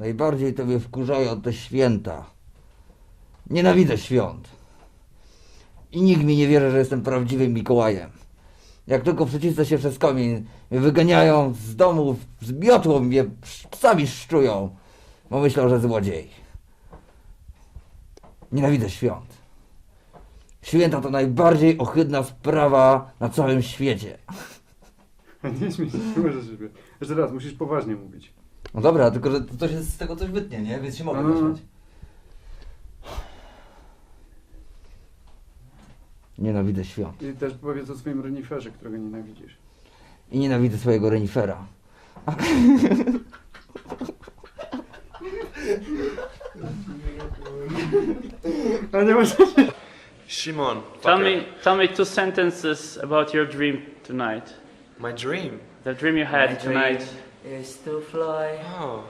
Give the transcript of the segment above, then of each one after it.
Najbardziej to wkurzają te święta. Nienawidzę świąt. I nikt mi nie wierzy, że jestem prawdziwym Mikołajem. Jak tylko przycisnę się przez komin, wyganiają z domu, z miotłą mnie psami szczują, bo myślą, że złodziej. Nienawidzę świąt. Święta to najbardziej ohydna sprawa na całym świecie. Nie śmiej się, możesz śmiać. Jeszcze raz, musisz poważnie mówić. No dobra, tylko że to coś jest z tego coś wytnie, nie? Więc się mogę śmiać. Nienawidzę świąt. I też powiedz o swoim reniferze, którego nienawidzisz. I nienawidzę swojego renifera. A nie masz... Shimon, Tell fucker. me, tell me two sentences about your dream tonight. My dream. The dream you had tonight. Is to fly. Oh,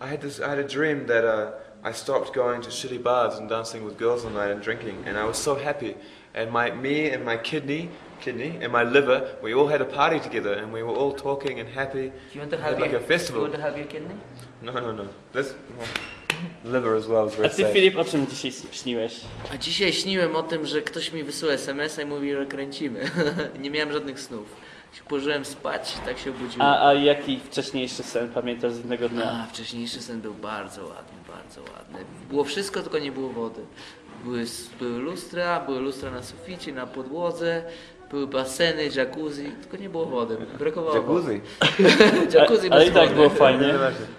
I had this. I had a dream that uh, I stopped going to shitty bars and dancing with girls all night and drinking, and I was so happy. And my, me and my kidney, kidney, and my liver, we all had a party together, and we were all talking and happy. Do you want to have had like a festival. You want to have your kidney? No, no, no. This liver as well A very ty. Filip, o czym dzisiaj śniłeś? A dzisiaj śniłem o tym, że ktoś mi wysyła SMS-a i mówi, że kręcimy. nie miałem żadnych snów. Się położyłem spać, tak się obudziłem. A, a jaki wcześniejszy sen pamiętasz z innego dnia? A, wcześniejszy sen był bardzo ładny, bardzo ładny. Było wszystko, tylko nie było wody. Były, były lustra, były lustra na suficie, na podłodze, były baseny, jacuzzi, tylko nie było wody. Brakowało Jacuzzi. Wody. jacuzzi Ale bez i tak wody. było fajnie.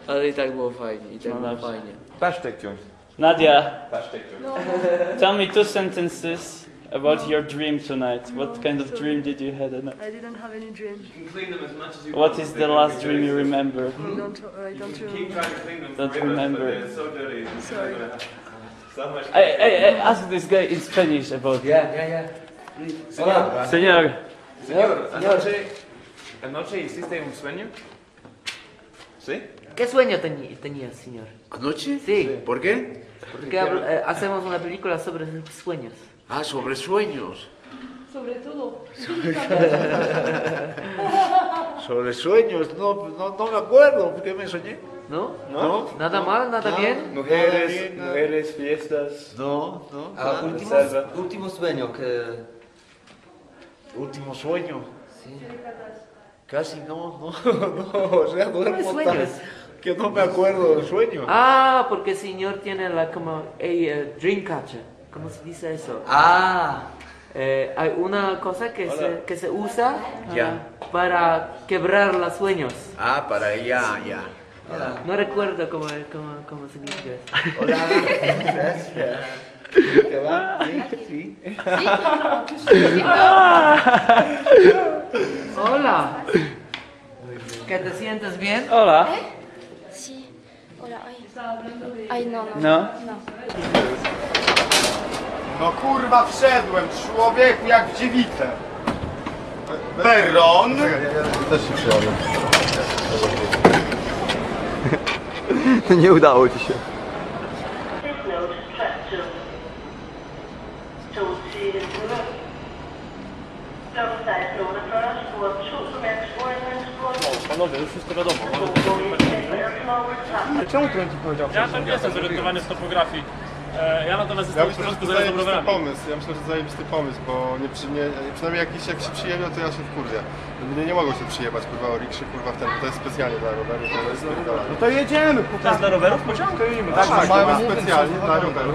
Ale i tak było fajnie, i tak No było dobrze. fajnie. Pasztek wziąć. Nadia, Pasztek tell me two sentences about your dream tonight. What kind of dream did you have tonight? I didn't have any dream. Clean them as much as you What is the last dream you remember? I don't, I don't remember. trying to clean them Don't forever, remember. but they're so dirty. Sorry. So much. Hey, hey, hey, ask this guy in Spanish about Yeah, yeah, yeah. Señor, Señor, anoche, anoche hiciste un sueño? ¿Sí? ¿Qué sueño teni- tenías, señor? ¿Anoche? Sí. ¿Por qué? Porque habl- eh, hacemos una película sobre sueños. Ah, sobre sueños. Sobre todo. Sobre sueños, no, no, no me acuerdo. ¿Qué me soñé? ¿No? No. ¿Nada mal? ¿Nada bien? Mujeres, bien, nada. mujeres, fiestas. No, no. A nada. último, sueño que... Último sueño. Sí. Casi no, no, no. O sea, duermo sueños? tan- que no me acuerdo del sueño. Ah, porque el señor tiene la como eh, Dreamcatcher. ¿Cómo se dice eso? Ah, Eh, hay una cosa que se, que se usa Ya. ah, para quebrar los sueños. Ah, para allá, ya. No recuerdo cómo, cómo, cómo se dice eso. Hola. Gracias. ¿Te va? Sí, sí. Hola. ¿Que te sientes bien? hola. Sí. Hola, ay. Ay, no, no. No? No. No kurwa wszedłem, człowieku jak w dziewicę. Peron. Też się przyjadę. nie udało ci się. Panowie, już wszystko wiadomo. Czemu to ci powiedział? Ja tam nie jestem zorientowany w topografii. E, Ja natomiast Ja jestem w myślę, że to zajebisty pomysł. Ja myślę, że to zajebisty pomysł, bo nie przy, nie, przynajmniej jakiś jak się przyjemia, to ja się wkurwię. Mnie nie mogą się przyjebać, kurwa, o rikszy, kurwa, w ten, to jest specjalnie dla roweru, to jest spierdalane. To jedziemy, To jest dla rowerów pociąg? Tak, mamy specjalnie dla roweru.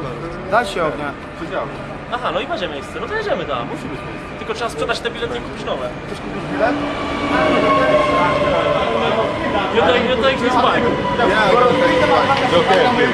Da się ognia. Aha, no i będzie miejsce. No to jedziemy, da, musi być miejsce. Tylko trzeba sprzedać te bilety i kupić nowe. Chcesz kupić bilet? Jutro, jutro ich nie zbaj. Ja, okej, okej.